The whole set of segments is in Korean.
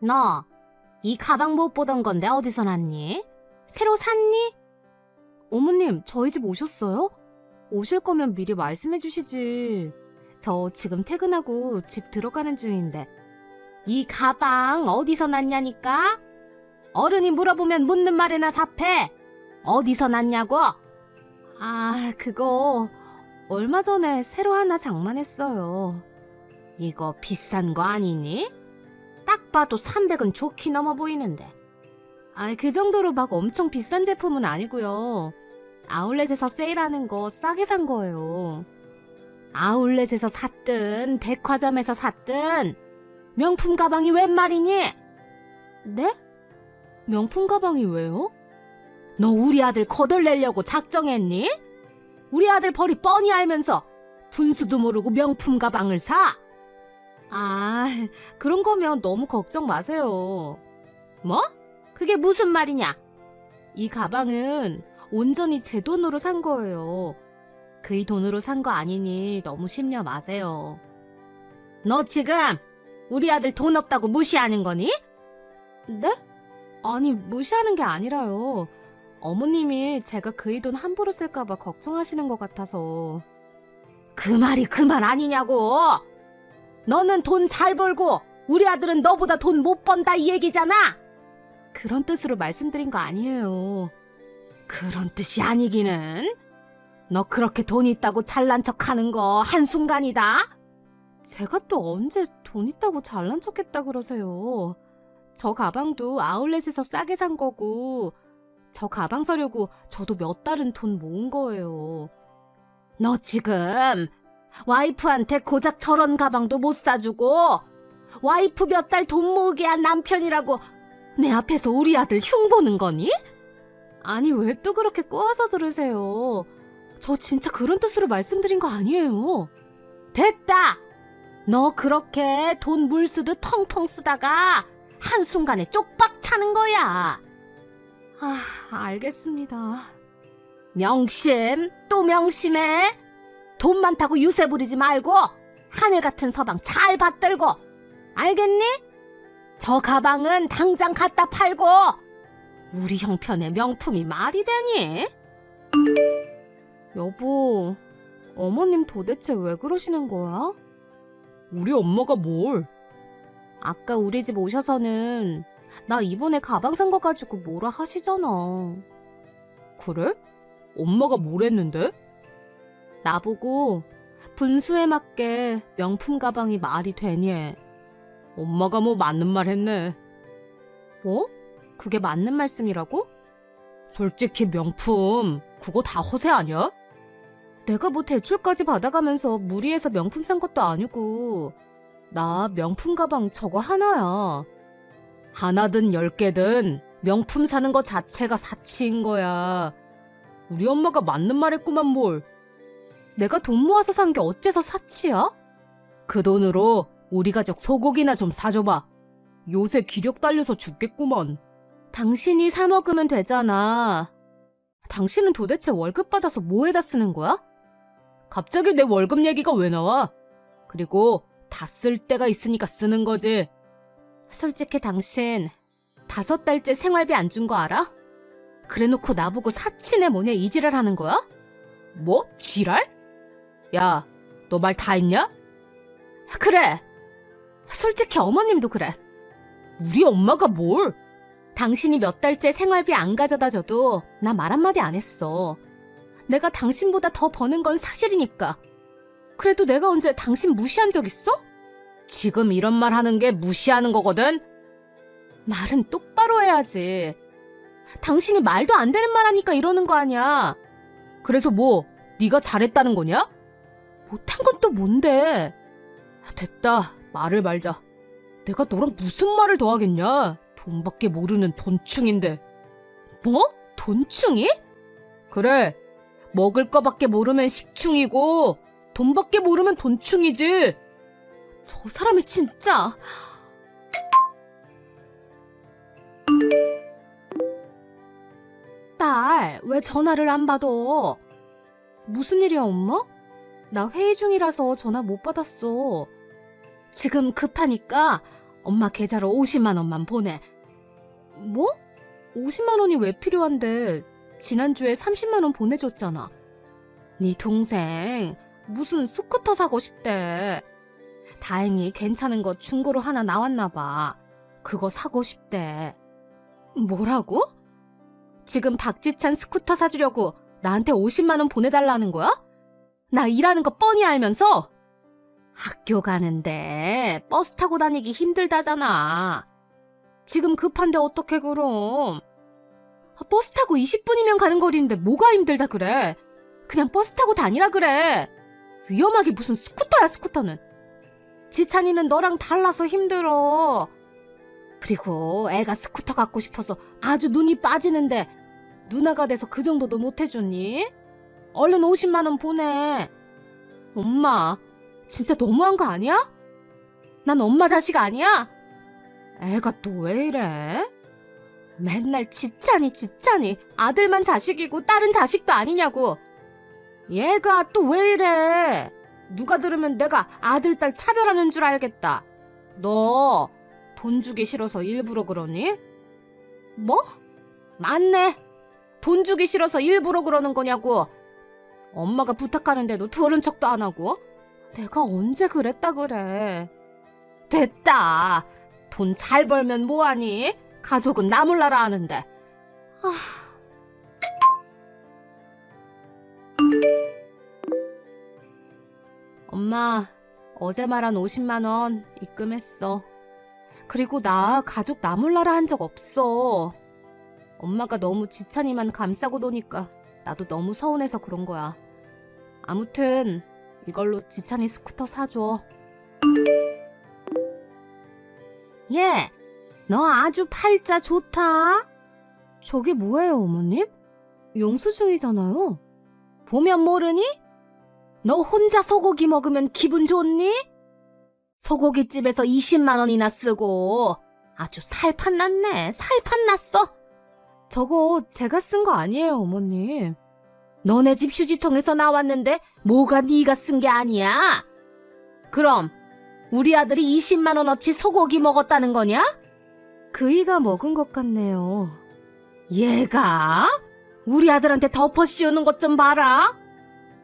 너, 이 가방 못 보던 건데 어디서 났니? 새로 샀니? 어머님, 저희 집 오셨어요? 오실 거면 미리 말씀해 주시지. 저 지금 퇴근하고 집 들어가는 중인데. 이 가방 어디서 났냐니까? 어른이 물어보면 묻는 말에나 답해. 어디서 났냐고? 아, 그거 얼마 전에 새로 하나 장만했어요. 이거 비싼 거 아니니? 딱 봐도 300은 좋게 넘어 보이는데. 아, 그 정도로 막 엄청 비싼 제품은 아니고요. 아울렛에서 세일하는 거 싸게 산 거예요. 아울렛에서 샀든 백화점에서 샀든 명품 가방이 웬 말이니? 네? 명품 가방이 왜요? 너 우리 아들 거덜내려고 작정했니? 우리 아들 벌이 뻔히 알면서 분수도 모르고 명품 가방을 사? 아, 그런 거면 너무 걱정 마세요. 뭐? 그게 무슨 말이냐? 이 가방은 온전히 제 돈으로 산 거예요. 그이 돈으로 산 거 아니니 너무 심려 마세요. 너 지금 우리 아들 돈 없다고 무시하는 거니? 네? 아니, 무시하는 게 아니라요. 어머님이 제가 그이 돈 함부로 쓸까봐 걱정하시는 것 같아서. 그 말이 그 말 아니냐고! 너는 돈 잘 벌고 우리 아들은 너보다 돈 못 번다 이 얘기잖아. 그런 뜻으로 말씀드린 거 아니에요. 그런 뜻이 아니기는. 너 그렇게 돈 있다고 잘난 척 하는 거 한순간이다. 제가 또 언제 돈 있다고 잘난 척 했다 그러세요. 저 가방도 아울렛에서 싸게 산 거고, 저 가방 사려고 저도 몇 달은 돈 모은 거예요. 너 지금 와이프한테 고작 저런 가방도 못 사주고 와이프 몇 달 돈 모으게 한 남편이라고 내 앞에서 우리 아들 흉 보는 거니? 아니 왜 또 그렇게 꼬아서 들으세요? 저 진짜 그런 뜻으로 말씀드린 거 아니에요. 됐다! 너 그렇게 돈 물 쓰듯 펑펑 쓰다가 한순간에 쪽박 차는 거야. 아, 알겠습니다. 명심, 또 명심해. 돈 많다고 유세 부리지 말고 하늘 같은 서방 잘 받들고 알겠니? 저 가방은 당장 갖다 팔고 우리 형편의 명품이 말이 되니? 여보, 어머님 도대체 왜 그러시는 거야? 우리 엄마가 뭘? 아까 우리 집 오셔서는 나 이번에 가방 산 거 가지고 뭐라 하시잖아. 그래? 엄마가 뭘 했는데? 나보고 분수에 맞게 명품 가방이 말이 되니? 엄마가 뭐 맞는 말 했네. 뭐? 그게 맞는 말씀이라고? 솔직히 명품 그거 다 허세 아니야? 내가 뭐 대출까지 받아가면서 무리해서 명품 산 것도 아니고 나 명품 가방 저거 하나야. 하나든 열 개든 명품 사는 거 자체가 사치인 거야. 우리 엄마가 맞는 말 했구만 뭘. 내가 돈 모아서 산 게 어째서 사치야? 그 돈으로 우리 가족 소고기나 좀 사줘봐. 요새 기력 딸려서 죽겠구먼. 당신이 사 먹으면 되잖아. 당신은 도대체 월급 받아서 뭐에다 쓰는 거야? 갑자기 내 월급 얘기가 왜 나와? 그리고 다 쓸 때가 있으니까 쓰는 거지. 솔직히 당신 다섯 달째 생활비 안 준 거 알아? 그래놓고 나보고 사치네 뭐냐 이 지랄 하는 거야? 뭐? 지랄? 야, 너 말 다 했냐? 그래. 솔직히 어머님도 그래. 우리 엄마가 뭘? 당신이 몇 달째 생활비 안 가져다 줘도 나 말 한마디 안 했어. 내가 당신보다 더 버는 건 사실이니까. 그래도 내가 언제 당신 무시한 적 있어? 지금 이런 말 하는 게 무시하는 거거든? 말은 똑바로 해야지. 당신이 말도 안 되는 말 하니까 이러는 거 아니야. 그래서 뭐, 네가 잘했다는 거냐? 못한 건 또 뭔데? 됐다. 말을 말자. 내가 너랑 무슨 말을 더 하겠냐? 돈밖에 모르는 돈충인데. 뭐? 돈충이? 그래. 먹을 거밖에 모르면 식충이고, 돈밖에 모르면 돈충이지. 저 사람이 진짜. 딸, 왜 전화를 안 받아? 무슨 일이야, 엄마? 나 회의 중이라서 전화 못 받았어. 지금 급하니까 엄마 계좌로 50만 원만 보내. 뭐? 50만 원이 왜 필요한데 지난주에 30만 원 보내줬잖아. 네 동생 무슨 스쿠터 사고 싶대. 다행히 괜찮은 거 중고로 하나 나왔나 봐. 그거 사고 싶대. 뭐라고? 지금 박지찬 스쿠터 사주려고 나한테 50만 원 보내달라는 거야? 나 일하는 거 뻔히 알면서 학교 가는데 버스 타고 다니기 힘들다잖아. 지금 급한데 어떻게 그럼? 아, 버스 타고 20분이면 가는 거리인데 뭐가 힘들다 그래? 그냥 버스 타고 다니라 그래. 위험하게 무슨 스쿠터야 스쿠터는. 지찬이는 너랑 달라서 힘들어. 그리고 애가 스쿠터 갖고 싶어서 아주 눈이 빠지는데 누나가 돼서 그 정도도 못 해주니? 얼른 50만 원 보내. 엄마, 진짜 너무한 거 아니야? 난 엄마 자식 아니야? 애가 또 왜 이래? 맨날 지찬이 지찬이 아들만 자식이고 딸은 자식도 아니냐고. 얘가 또 왜 이래? 누가 들으면 내가 아들 딸 차별하는 줄 알겠다. 너 돈 주기 싫어서 일부러 그러니? 뭐? 맞네. 돈 주기 싫어서 일부러 그러는 거냐고. 엄마가 부탁하는데도 들은 척도 안 하고. 내가 언제 그랬다 그래. 됐다. 돈 잘 벌면 뭐하니? 가족은 나 몰라라 하는데. 아. 엄마, 어제 말한 50만 원 입금했어. 그리고 나 가족 나 몰라라 한 적 없어. 엄마가 너무 지찬이만 감싸고 노니까 나도 너무 서운해서 그런 거야. 아무튼 이걸로 지찬이 스쿠터 사줘. 얘, 너 아주 팔자 좋다. 저게 뭐예요, 어머님? 영수증이잖아요. 보면 모르니? 너 혼자 소고기 먹으면 기분 좋니? 소고기집에서 20만 원이나 쓰고 아주 살판 났네. 살판 났어. 저거 제가 쓴 거 아니에요, 어머님. 너네 집 휴지통에서 나왔는데 뭐가 네가 쓴 게 아니야? 그럼 우리 아들이 20만 원어치 소고기 먹었다는 거냐? 그이가 먹은 것 같네요. 얘가 우리 아들한테 덮어 씌우는 것 좀 봐라.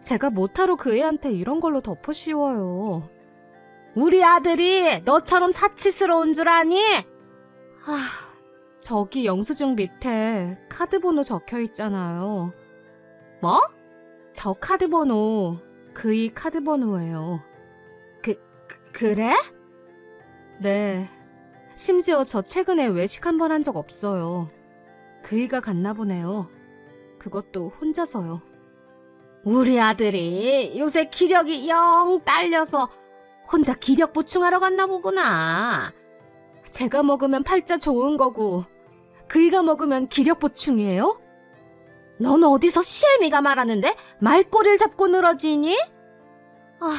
제가 못하러 그 애한테 이런 걸로 덮어 씌워요. 우리 아들이 너처럼 사치스러운 줄 아니? 하, 저기 영수증 밑에 카드 번호 적혀 있잖아요. 뭐? 저 카드 번호, 그이 카드 번호예요. 그래? 네. 심지어 저 최근에 외식 한 번 한 적 없어요. 그이가 갔나 보네요. 그것도 혼자서요. 우리 아들이 요새 기력이 영 딸려서 혼자 기력 보충하러 갔나 보구나. 제가 먹으면 팔자 좋은 거고, 그이가 먹으면 기력 보충이에요? 넌 어디서 시애미가 말하는데 말꼬리를 잡고 늘어지니? 아,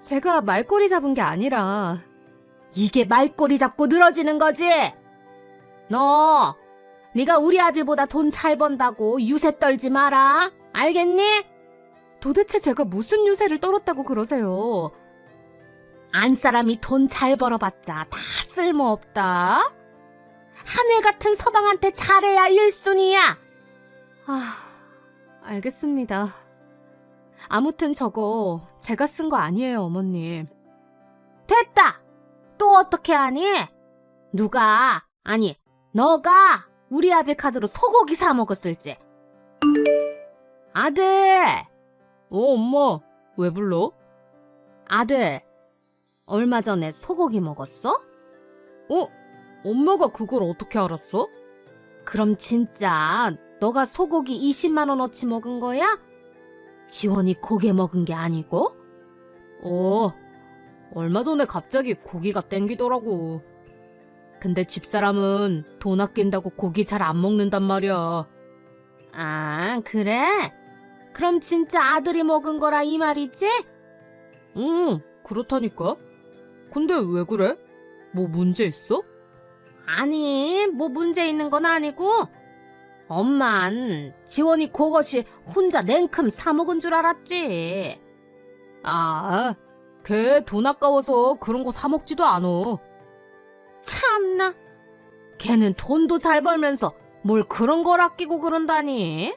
제가 말꼬리 잡은 게 아니라, 이게 말꼬리 잡고 늘어지는 거지? 너, 네가 우리 아들보다 돈 잘 번다고 유세 떨지 마라. 알겠니? 도대체 제가 무슨 유세를 떨었다고 그러세요? 안 사람이 돈 잘 벌어봤자 다 쓸모없다. 하늘 같은 서방한테 잘해야 일순위야 아, 알겠습니다. 아무튼 저거 제가 쓴 거 아니에요, 어머님. 됐다. 또 어떻게 하니? 누가 아니 너가 우리 아들 카드로 소고기 사 먹었을지. 아들, 어, 엄마. 왜 불러? 아들. 얼마 전에 소고기 먹었어? 어? 엄마가 그걸 어떻게 알았어? 그럼 진짜 너가 소고기 20만 원어치 먹은 거야? 지원이 고개 먹은 게 아니고? 어, 얼마 전에 갑자기 고기가 땡기더라고. 근데 집사람은 돈 아낀다고 고기 잘 안 먹는단 말이야. 아, 그래? 그럼 진짜 아들이 먹은 거라 이 말이지? 응, 그렇다니까. 근데 왜 그래? 뭐 문제 있어? 아니, 뭐 문제 있는 건 아니고. 엄만 지원이 그것이 혼자 냉큼 사 먹은 줄 알았지. 아, 걔 돈 아까워서 그런 거 사 먹지도 않어. 참나. 걔는 돈도 잘 벌면서 뭘 그런 걸 아끼고 그런다니?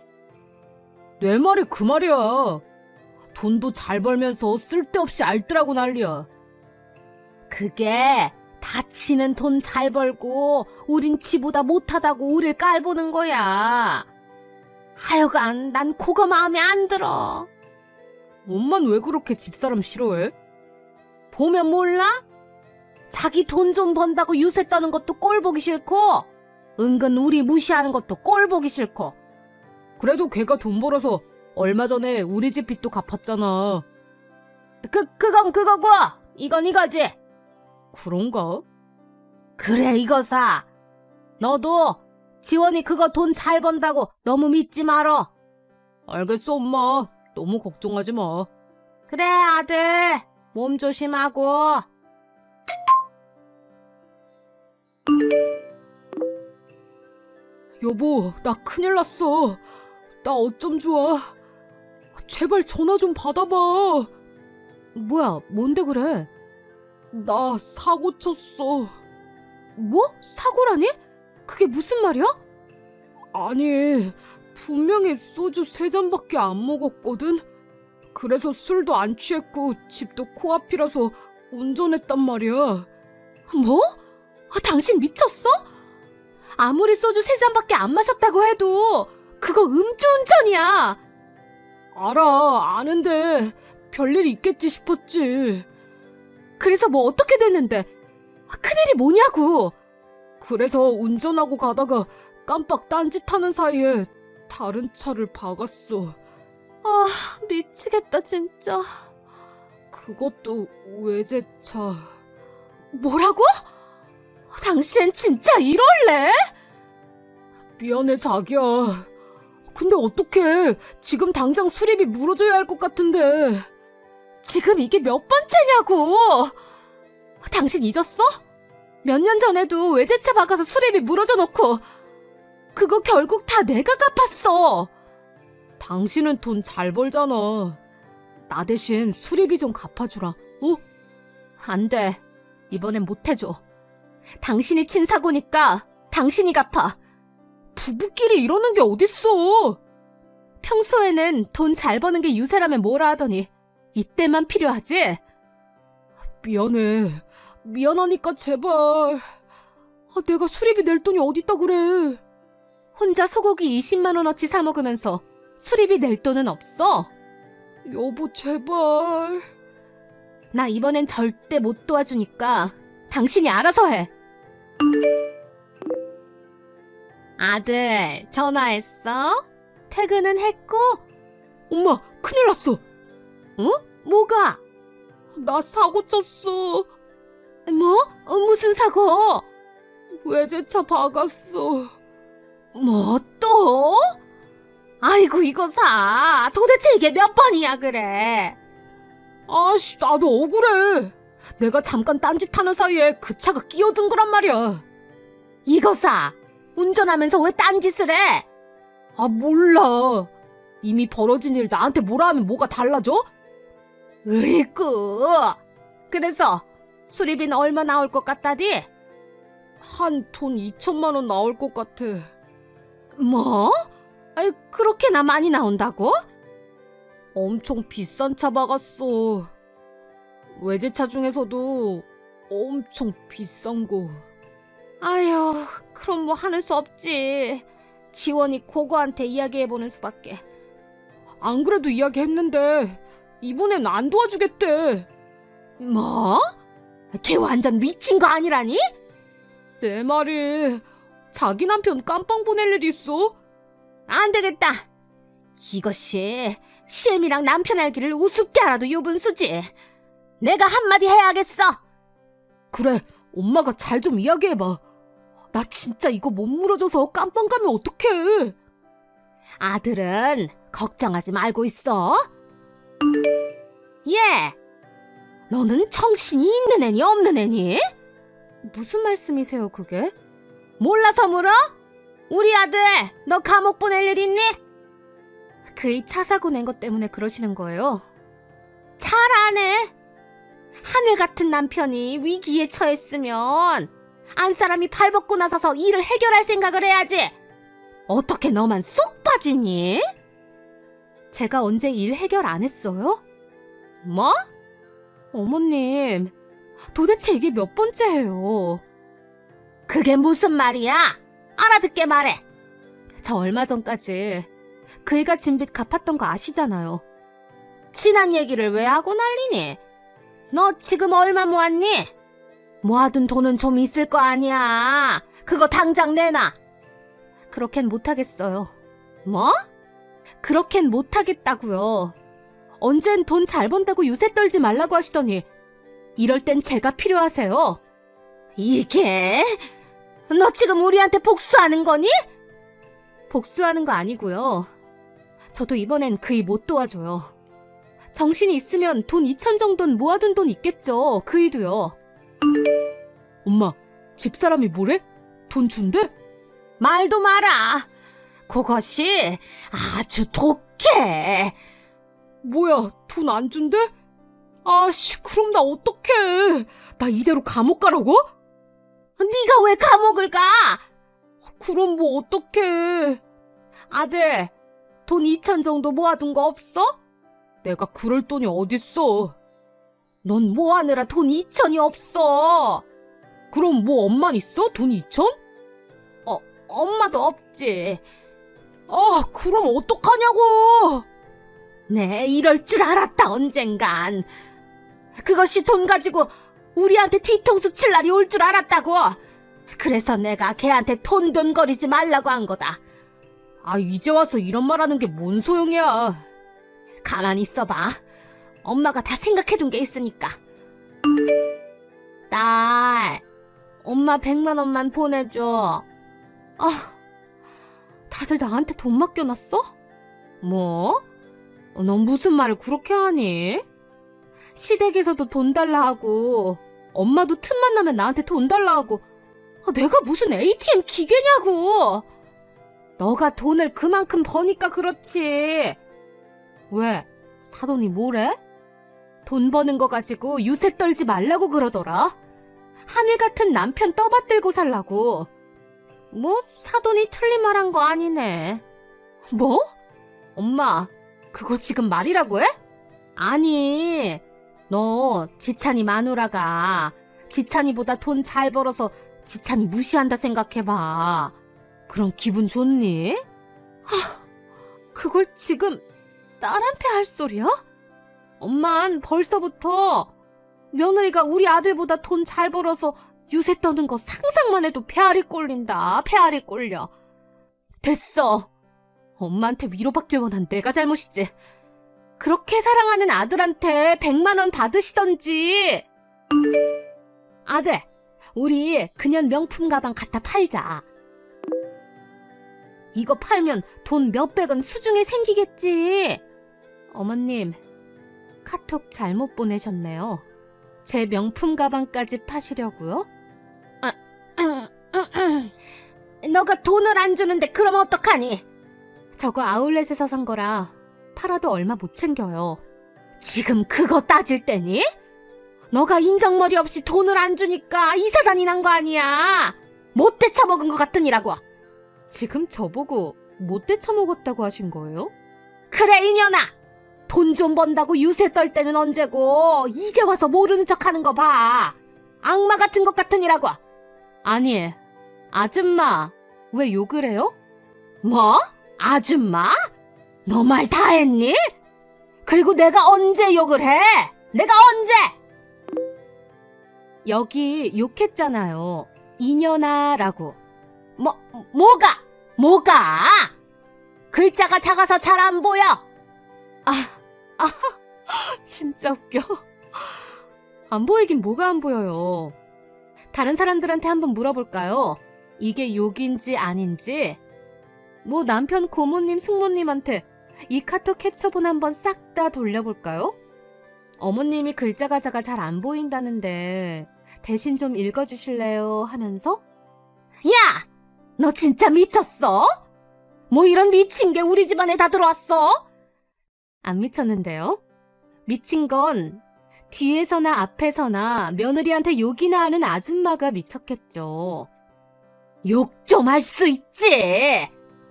내 말이 그 말이야. 돈도 잘 벌면서 쓸데없이 알뜰하고 난리야. 그게 다치는 돈 잘 벌고 우린 지보다 못하다고 우릴 깔보는 거야. 하여간 난 그거 마음에 안 들어. 엄만 왜 그렇게 집사람 싫어해? 보면 몰라? 자기 돈 좀 번다고 유세 떠는 것도 꼴 보기 싫고 은근 우리 무시하는 것도 꼴 보기 싫고 그래도 걔가 돈 벌어서 얼마 전에 우리 집 빚도 갚았잖아 그, 그건 그거고 이건 이거지 그런가? 그래 이거 사 너도 지원이 그거 돈 잘 번다고 너무 믿지 말어 알겠어 엄마 너무 걱정하지 마 그래 아들 몸 조심하고 여보, 나 큰일 났어. 나 어쩜 좋아. 제발 전화 좀 받아봐. 뭐야, 뭔데 그래? 나 사고 쳤어. 뭐? 사고라니? 그게 무슨 말이야? 아니, 분명히 소주 세 잔밖에 안 먹었거든? 그래서 술도 안 취했고 집도 코앞이라서 운전했단 말이야. 뭐? 아, 당신 미쳤어? 아무리 소주 세 잔밖에 안 마셨다고 해도 그거 음주운전이야. 알아, 아는데 별일 있겠지 싶었지. 그래서 뭐 어떻게 됐는데? 아, 큰일이 뭐냐고. 그래서 운전하고 가다가 깜빡 딴짓하는 사이에 다른 차를 박았어. 아, 미치겠다 진짜. 그것도 외제차. 뭐라고? 당신 진짜 이럴래? 미안해 자기야. 근데 어떡해. 지금 당장 수리비 물어줘야 할 것 같은데. 지금 이게 몇 번째냐고. 당신 잊었어? 몇 년 전에도 외제차 박아서 수리비 물어줘 놓고 그거 결국 다 내가 갚았어. 당신은 돈 잘 벌잖아. 나 대신 수리비 좀 갚아주라. 어? 안 돼. 이번엔 못 해줘. 당신이 친 사고니까 당신이 갚아. 부부끼리 이러는 게 어딨어. 평소에는 돈 잘 버는 게 유세라면 뭐라 하더니 이때만 필요하지? 미안해. 미안하니까 제발. 아, 내가 수리비 낼 돈이 어딨다 그래. 혼자 소고기 20만 원어치 사 먹으면서 수리비 낼 돈은 없어? 여보 제발. 나 이번엔 절대 못 도와주니까 당신이 알아서 해. 아들, 전화했어? 퇴근은 했고? 엄마, 큰일 났어. 어? 뭐가? 나 사고 쳤어. 뭐? 어, 무슨 사고? 외제차 박았어. 뭐 또? 아이고 이거 사. 도대체 이게 몇 번이야 그래? 아씨 나도 억울해. 내가 잠깐 딴짓하는 사이에 그 차가 끼어든 거란 말이야. 이거 사. 운전하면서 왜 딴짓을 해? 아 몰라. 이미 벌어진 일 나한테 뭐라 하면 뭐가 달라져? 으이구. 그래서 수리비는 얼마 나올 것 같다디? 한 돈 2천만 원 나올 것 같아. 뭐? 아이, 그렇게나 많이 나온다고? 엄청 비싼 차 박았어. 외제차 중에서도 엄청 비싼 거. 아휴, 그럼 뭐 하는 수 없지. 지원이 고거한테 이야기해보는 수밖에. 안 그래도 이야기했는데 이번엔 안 도와주겠대. 뭐? 걔 완전 미친 거 아니라니? 내 말이 자기 남편 깜빵 보낼 일 있어? 안 되겠다. 이것이 시엠이랑 남편 알기를 우습게 알아도 유분수지. 내가 한마디 해야겠어. 그래, 엄마가 잘 좀 이야기해봐. 나 진짜 이거 못 물어줘서 깜빵 가면 어떡해. 아들은 걱정하지 말고 있어. 예. 너는 정신이 있는 애니 없는 애니? 무슨 말씀이세요, 그게? 몰라서 물어? 우리 아들, 너 감옥 보낼 일 있니? 그이 차 사고 낸 것 때문에 그러시는 거예요. 잘하네. 하늘 같은 남편이 위기에 처했으면 안 사람이 발벗고 나서서 일을 해결할 생각을 해야지. 어떻게 너만 쏙 빠지니? 제가 언제 일 해결 안 했어요? 뭐? 어머님, 도대체 이게 몇 번째예요? 그게 무슨 말이야? 알아듣게 말해. 저 얼마 전까지 그 애가 진빚 갚았던 거 아시잖아요. 지난 얘기를 왜 하고 난리니? 너 지금 얼마 모았니? 모아둔 돈은 좀 있을 거 아니야. 그거 당장 내놔. 그렇겐 못하겠어요. 뭐? 그렇겐 못하겠다고요. 언젠 돈 잘 번다고 유세 떨지 말라고 하시더니 이럴 땐 제가 필요하세요. 이게? 너 지금 우리한테 복수하는 거니? 복수하는 거 아니고요. 저도 이번엔 그이 못 도와줘요. 정신이 있으면 돈 2천 정도는 모아둔 돈 있겠죠. 그이도요. 엄마, 집사람이 뭐래? 돈 준대? 말도 마라. 그것이 아주 독해. 뭐야, 돈 안 준대? 아씨, 그럼 나 어떡해. 나 이대로 감옥 가라고? 네가 왜 감옥을 가? 그럼 뭐 어떡해. 아들, 돈 2천 정도 모아둔 거 없어? 내가 그럴 돈이 어딨어. 넌 뭐하느라 돈 2천이 없어. 그럼 뭐 엄만 있어? 돈 2천? 엄마도 없지. 아, 그럼 어떡하냐고! 네, 이럴 줄 알았다, 언젠간. 그것이 돈 가지고 우리한테 뒤통수 칠 날이 올 줄 알았다고. 그래서 내가 걔한테 돈돈거리지 말라고 한 거다. 아, 이제 와서 이런 말 하는 게 뭔 소용이야. 가만히 있어봐. 엄마가 다 생각해둔 게 있으니까. 딸, 엄마 100만 원만 보내줘. 아, 다들 나한테 돈 맡겨놨어? 뭐? 어, 넌 무슨 말을 그렇게 하니? 시댁에서도 돈 달라 하고, 엄마도 틈만 나면 나한테 돈 달라 하고, 아, 내가 무슨 ATM 기계냐고! 너가 돈을 그만큼 버니까 그렇지. 왜? 사돈이 뭐래? 돈 버는 거 가지고 유세 떨지 말라고 그러더라. 하늘 같은 남편 떠받들고 살라고. 뭐, 사돈이 틀린 말 한 거 아니네. 뭐? 엄마, 그거 지금 말이라고 해? 아니, 너 지찬이 마누라가 지찬이보다 돈 잘 벌어서 지찬이 무시한다 생각해봐. 그럼 기분 좋니? 하, 그걸 지금 딸한테 할 소리야? 엄만 벌써부터 며느리가 우리 아들보다 돈 잘 벌어서 유세 떠는 거 상상만 해도 배알이 꼴린다. 배알이 꼴려. 됐어. 엄마한테 위로받길 원한 내가 잘못이지. 그렇게 사랑하는 아들한테 100만 원 받으시던지. 아들, 우리 그년 명품 가방 갖다 팔자. 이거 팔면 돈 몇백은 수중에 생기겠지. 어머님, 카톡 잘못 보내셨네요. 제 명품 가방까지 파시려고요? 너가 돈을 안 주는데 그럼 어떡하니? 저거 아울렛에서 산 거라 팔아도 얼마 못 챙겨요. 지금 그거 따질 때니? 너가 인정머리 없이 돈을 안 주니까 이사단이 난 거 아니야. 못 대처먹은 것 같으니라고. 지금 저보고 못 대처먹었다고 하신 거예요? 그래 이년아. 돈 좀 번다고 유세 떨 때는 언제고 이제 와서 모르는 척하는 거 봐. 악마 같은 것 같으니라고. 아니, 아줌마, 왜 욕을 해요? 뭐? 아줌마? 너 말 다 했니? 그리고 내가 언제 욕을 해? 내가 언제? 여기 욕했잖아요. 이년아라고. 뭐, 뭐가? 뭐가? 글자가 작아서 잘 안 보여. 아, 아, 진짜 웃겨. 안 보이긴 뭐가 안 보여요. 다른 사람들한테 한번 물어볼까요? 이게 욕인지 아닌지? 뭐 남편 고모님, 승모님한테 이 카톡 캡처본 한번 싹 다 돌려볼까요? 어머님이 글자가 작아 잘안 보인다는데 대신 좀 읽어주실래요? 하면서 야! 너 진짜 미쳤어? 뭐 이런 미친 게 우리 집안에 다 들어왔어? 안 미쳤는데요. 미친 건 뒤에서나 앞에서나 며느리한테 욕이나 하는 아줌마가 미쳤겠죠. 욕 좀 할 수 있지.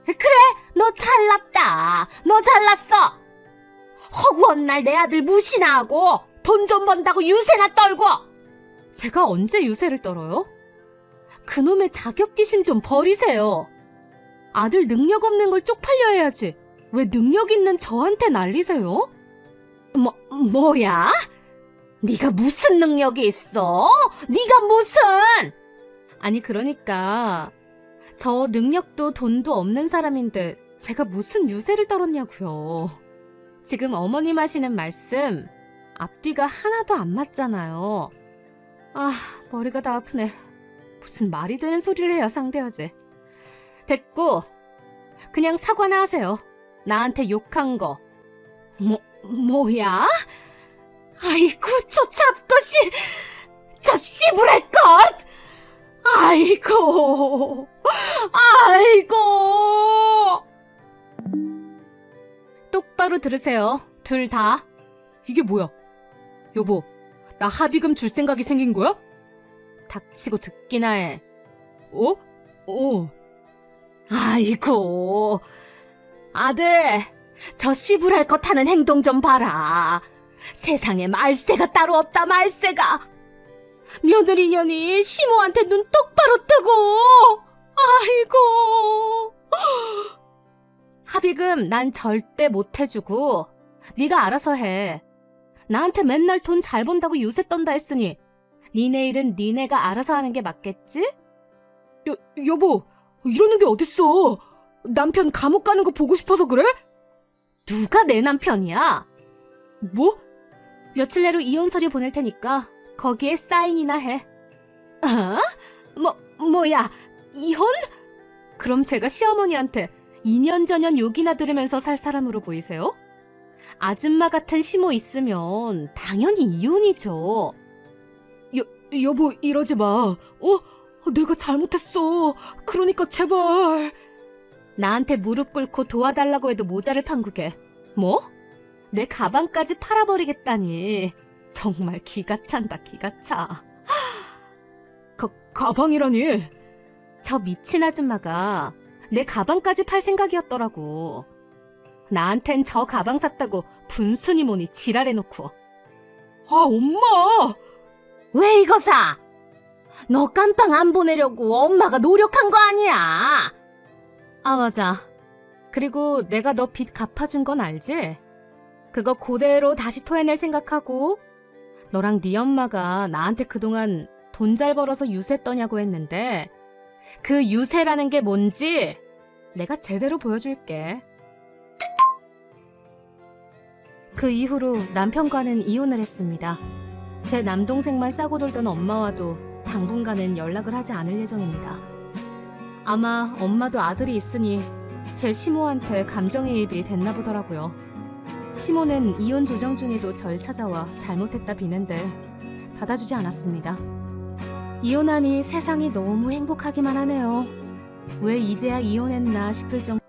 그래, 너 잘났다. 너 잘났어. 허구한 날 내 아들 무시나 하고 돈 좀 번다고 유세나 떨고. 제가 언제 유세를 떨어요? 그놈의 자격지심 좀 버리세요. 아들 능력 없는 걸 쪽팔려 해야지. 왜 능력 있는 저한테 난리세요? 뭐, 뭐야? 네가 무슨 능력이 있어? 네가 무슨? 아니 그러니까 저 능력도 돈도 없는 사람인데 제가 무슨 유세를 떨었냐고요. 지금 어머님 하시는 말씀 앞뒤가 하나도 안 맞잖아요. 아 머리가 다 아프네. 무슨 말이 되는 소리를 해야 상대하지. 됐고 그냥 사과나 하세요. 나한테 욕한 거. 뭐 뭐야? 아이고 저 잡것이 저 씨부랄 것! 아이고. 아이고. 똑바로 들으세요. 둘 다. 이게 뭐야? 여보 나 합의금 줄 생각이 생긴 거야? 닥치고 듣기나 해. 어? 어. 아이고. 아들 저 씨부랄 것 하는 행동 좀 봐라. 세상에 말세가 따로 없다 말세가 며느리 년이 시모한테 눈 똑바로 뜨고 아이고 합의금 난 절대 못 해주고 네가 알아서 해 나한테 맨날 돈 잘 번다고 유세 떤다 했으니 니네 일은 니네가 알아서 하는 게 맞겠지? 여, 여보 이러는 게 어딨어 남편 감옥 가는 거 보고 싶어서 그래? 누가 내 남편이야? 뭐? 며칠 내로 이혼 서류 보낼 테니까 거기에 사인이나 해. 아? 뭐, 뭐야, 이혼? 그럼 제가 시어머니한테 2년 전년 욕이나 들으면서 살 사람으로 보이세요? 아줌마 같은 시모 있으면 당연히 이혼이죠. 여, 여보, 이러지 마. 어? 내가 잘못했어. 그러니까 제발. 나한테 무릎 꿇고 도와달라고 해도 모자를 판국해. 뭐? 내 가방까지 팔아버리겠다니. 정말 기가 찬다, 기가 차. 가, 가방이라니? 저 미친 아줌마가 내 가방까지 팔 생각이었더라고. 나한텐 저 가방 샀다고 분순이 뭐니 지랄해놓고. 아, 엄마! 왜 이거 사? 너 깜빵 안 보내려고 엄마가 노력한 거 아니야? 아, 맞아. 그리고 내가 너 빚 갚아준 건 알지? 그거 그대로 다시 토해낼 생각하고 너랑 네 엄마가 나한테 그동안 돈 잘 벌어서 유세 떠냐고 했는데 그 유세라는 게 뭔지 내가 제대로 보여줄게. 그 이후로 남편과는 이혼을 했습니다. 제 남동생만 싸고 돌던 엄마와도 당분간은 연락을 하지 않을 예정입니다. 아마 엄마도 아들이 있으니 제 시모한테 감정이입이 됐나 보더라고요. 시모는 이혼 조정 중에도 절 찾아와 잘못했다 비는데 받아주지 않았습니다. 이혼하니 세상이 너무 행복하기만 하네요. 왜 이제야 이혼했나 싶을 정도